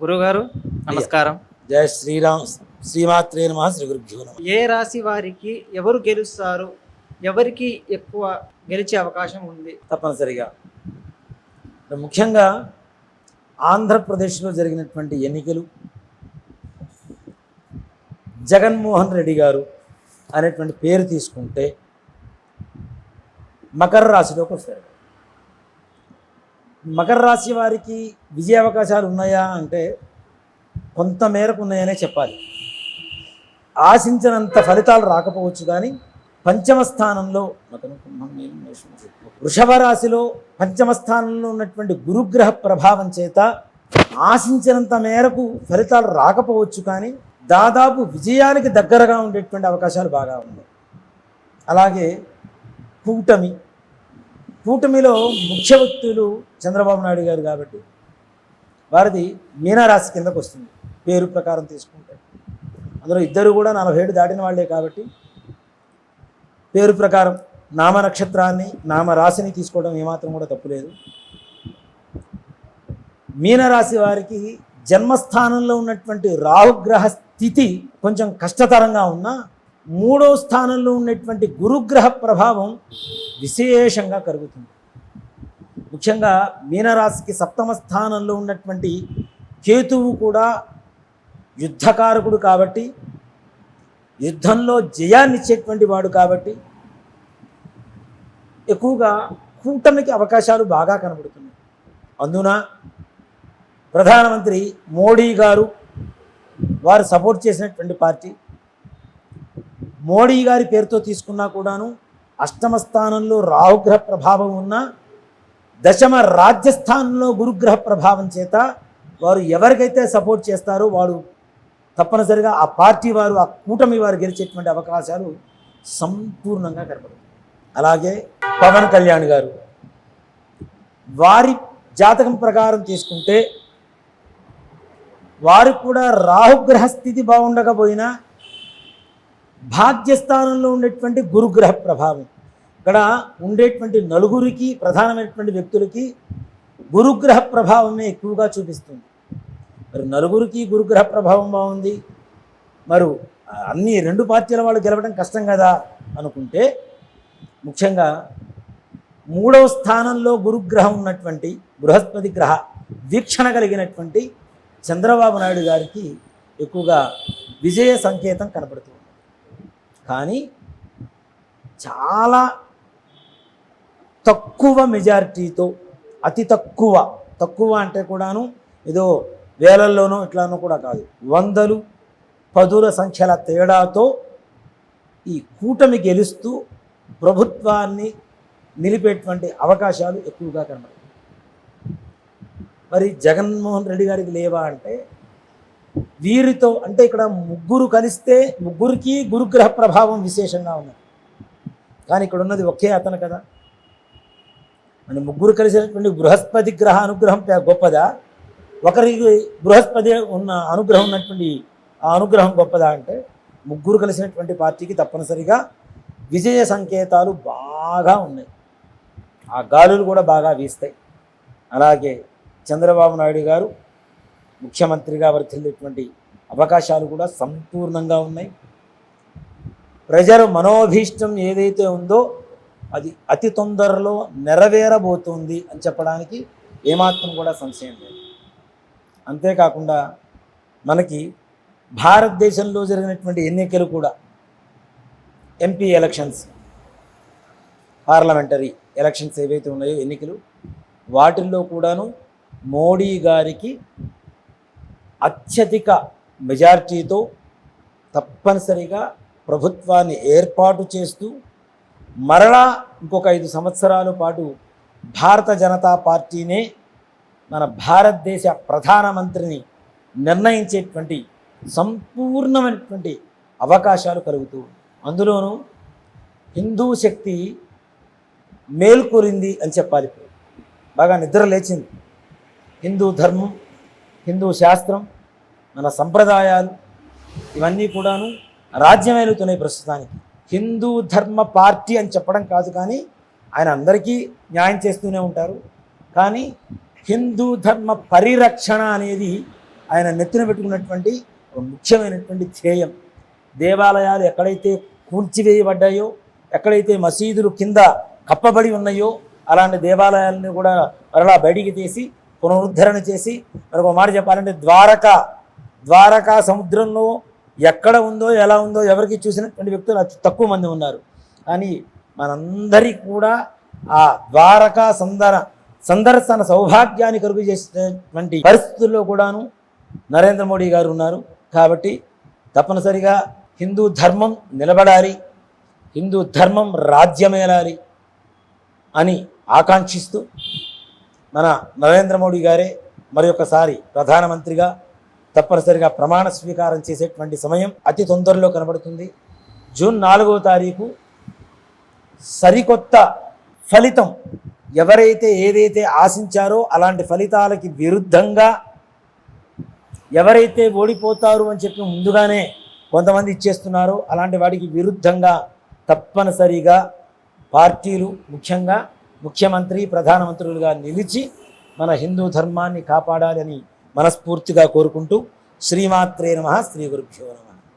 గురుగారు నమస్కారం. జయ శ్రీరామ్ శ్రీమాత్రే నమ శ్రీ గురుభ్యో నమ. ఏ రాశి వారికి ఎవరు గెలుస్తారు? ఎవరికి ఎక్కువ గెలిచే అవకాశం ఉంది? తప్పనిసరిగా. ముఖ్యంగా ఆంధ్రప్రదేశ్లో జరిగినటువంటి ఎన్నికలు జగన్మోహన్ రెడ్డి గారు అనేటువంటి పేరు తీసుకుంటే మకర రాశిలోకి వస్తారు. మకర రాశి వారికి విజయ అవకాశాలు ఉన్నాయా అంటే కొంత మేరకు ఉన్నాయనే చెప్పాలి. ఆశించినంత ఫలితాలు రాకపోవచ్చు కానీ పంచమ స్థానంలో వృషభ రాశిలో పంచమ స్థానంలో ఉన్నటువంటి గురుగ్రహ ప్రభావం చేత ఆశించినంత మేరకు ఫలితాలు రాకపోవచ్చు కానీ దాదాపు విజయానికి దగ్గరగా ఉండేటువంటి అవకాశాలు బాగా ఉన్నాయి. అలాగే కూటమి కూటమిలో ముఖ్య వ్యక్తులు చంద్రబాబు నాయుడు గారు కాబట్టి వారిది మీనరాశి కిందకు వస్తుంది. పేరు ప్రకారం తీసుకుంటే. అందులో ఇద్దరు కూడా నలభై ఏడు దాటిన వాళ్ళే కాబట్టి పేరు ప్రకారం నామ నక్షత్రాన్ని నామరాశిని తీసుకోవడం ఏమాత్రం కూడా తప్పులేదు మీనరాశి వారికి జన్మస్థానంలో ఉన్నటువంటి రాహుగ్రహ స్థితి కొంచెం కష్టతరంగా ఉన్నా మూడో స్థానంలో ఉన్నటువంటి గురుగ్రహ ప్రభావం విశేషంగా కలుగుతుంది ముఖ్యంగా మీనరాశికి సప్తమ స్థానంలో ఉన్నటువంటి కేతువు కూడా యుద్ధకారకుడు కాబట్టి యుద్ధంలో జయాన్నిచ్చేటువంటి వాడు కాబట్టి ఎక్కువగా కూటమికి అవకాశాలు బాగా కనబడుతున్నాయి. అందున ప్రధానమంత్రి మోడీ గారు వారు సపోర్ట్ చేసినటువంటి పార్టీ మోడీ గారి పేరుతో తీసుకున్నా కూడాను అష్టమ స్థానంలో రాహుగ్రహ ప్రభావం ఉన్న దశమ రాజ్యస్థానంలో గురుగ్రహ ప్రభావం చేత వారు ఎవరికైతే సపోర్ట్ చేస్తారో వారు తప్పనిసరిగా ఆ పార్టీ వారు ఆ కూటమి వారు గెలిచేటువంటి అవకాశాలు సంపూర్ణంగా కనపడతాయి. అలాగే పవన్ కళ్యాణ్ గారు వారి జాతకం ప్రకారం తీసుకుంటే వారు కూడా రాహుగ్రహ స్థితి బాగుండకపోయినా భాగ్యస్థానంలో ఉండేటువంటి గురుగ్రహ ప్రభావం. ఇక్కడ ఉండేటువంటి నలుగురికి ప్రధానమైనటువంటి వ్యక్తులకి గురుగ్రహ ప్రభావమే ఎక్కువగా చూపిస్తుంది. మరి నలుగురికి గురుగ్రహ ప్రభావం బాగుంది. మరి అన్ని రెండు పార్టీల వాళ్ళు గెలవడం కష్టం కదా అనుకుంటే ముఖ్యంగా మూడవ స్థానంలో గురుగ్రహం ఉన్నటువంటి బృహస్పతి గ్రహ వీక్షణ కలిగినటువంటి చంద్రబాబు నాయుడు గారికి ఎక్కువగా విజయ సంకేతం కనబడుతుంది కానీ చాలా తక్కువ మెజారిటీతో అతి తక్కువ తక్కువ అంటే కూడాను ఏదో వేలల్లోనో ఇట్లానో కూడా కాదు వందలు పదుల సంఖ్యల తేడాతో ఈ కూటమి గెలుస్తూ ప్రభుత్వాన్ని నిలిపేటువంటి అవకాశాలు ఎక్కువగా కనబడతాయి. మరి జగన్మోహన్ రెడ్డి గారికి లేవా అంటే వీరితో అంటే ఇక్కడ ముగ్గురు కలిస్తే ముగ్గురికి గురుగ్రహ ప్రభావం విశేషంగా ఉన్నది. కానీ ఇక్కడ ఉన్నది ఒకే అతను కదా. మన ముగ్గురు కలిసినటువంటి బృహస్పతి గ్రహ అనుగ్రహం గొప్పదా? ఒకరికి బృహస్పతి ఉన్న అనుగ్రహం ఉన్నటువంటి ఆ అనుగ్రహం గొప్పదా అంటే ముగ్గురు కలిసినటువంటి పార్టీకి తప్పనిసరిగా విజయ సంకేతాలు బాగా ఉన్నాయి. ఆ గాలులు కూడా బాగా వీస్తాయి. అలాగే చంద్రబాబు నాయుడు గారు ముఖ్యమంత్రిగా వర్తిల్లేటువంటి అవకాశాలు కూడా సంపూర్ణంగా ఉన్నాయి. ప్రజల మనోభీష్టం ఏదైతే ఉందో అది అతి తొందరలో నెరవేరబోతుంది అని చెప్పడానికి ఏమాత్రం కూడా సంశయం లేదు. అంతేకాకుండా మనకి భారతదేశంలో జరిగినటువంటి ఎన్నికలు కూడా ఎంపీ ఎలక్షన్స్ పార్లమెంటరీ ఎలక్షన్స్ ఏవైతే ఉన్నాయో ఎన్నికలు వాటిల్లో కూడాను మోడీ గారికి అత్యధిక మెజార్టీతో తప్పనిసరిగా ప్రభుత్వాన్ని ఏర్పాటు చేస్తూ మరలా ఇంకొక ఐదు సంవత్సరాల పాటు భారత జనతా పార్టీనే మన భారతదేశ ప్రధానమంత్రిని నిర్ణయించేటువంటి సంపూర్ణమైనటువంటి అవకాశాలు కలుగుతూ అందులోనూ హిందూ శక్తి మేల్కొరింది అని చెప్పాలి. బాగా నిద్ర లేచింది. హిందూ ధర్మం హిందూ శాస్త్రం మన సంప్రదాయాలు ఇవన్నీ కూడాను రాజ్యమేలుతున్నాయి ప్రస్తుతానికి. హిందూ ధర్మ పార్టీ అని చెప్పడం కాదు కానీ ఆయన అందరికీ న్యాయం చేస్తూనే ఉంటారు. కానీ హిందూ ధర్మ పరిరక్షణ అనేది ఆయన నెత్తిన పెట్టుకున్నటువంటి ఒక ముఖ్యమైనటువంటి ధ్యేయం. దేవాలయాలు ఎక్కడైతే కూల్చివేయబడ్డాయో ఎక్కడైతే మసీదులు కింద కప్పబడి ఉన్నాయో అలాంటి దేవాలయాలను కూడా మరలా బయటికి తీసి పునరుద్ధరణ చేసి మరొక మాట చెప్పాలంటే ద్వారక ద్వారకా సముద్రంలో ఎక్కడ ఉందో ఎలా ఉందో ఎవరికి చూసినటువంటి వ్యక్తులు అతి తక్కువ మంది ఉన్నారు. కానీ మనందరి కూడా ఆ ద్వారకా సందర సందర్శన సౌభాగ్యాన్ని కలుగు చేసినటువంటి పరిస్థితుల్లో కూడాను నరేంద్ర మోడీ గారు ఉన్నారు. కాబట్టి తప్పనిసరిగా హిందూ ధర్మం నిలబడాలి హిందూ ధర్మం రాజ్యమేలాలి అని ఆకాంక్షిస్తూ మన నరేంద్ర మోడీ గారే మరి ఒకసారి ప్రధానమంత్రిగా తప్పనిసరిగా ప్రమాణ స్వీకారం చేసేటువంటి సమయం అతి తొందరలో కనబడుతుంది. జూన్ నాలుగవ తారీఖు సరికొత్త ఫలితం ఎవరైతే ఏదైతే ఆశించారో అలాంటి ఫలితాలకి విరుద్ధంగా ఎవరైతే ఓడిపోతారు అని చెప్పి ముందుగానే కొంతమంది ఇచ్చేస్తున్నారో అలాంటి వాటికి విరుద్ధంగా తప్పనిసరిగా పార్టీలు ముఖ్యంగా ముఖ్యమంత్రి ప్రధానమంత్రులుగా నిలిచి మన హిందూ ధర్మాన్ని కాపాడాలని మనస్ఫూర్తిగా కోరుకుంటూ శ్రీమాత్రే నమ శ్రీ గురుభ్యో నమ.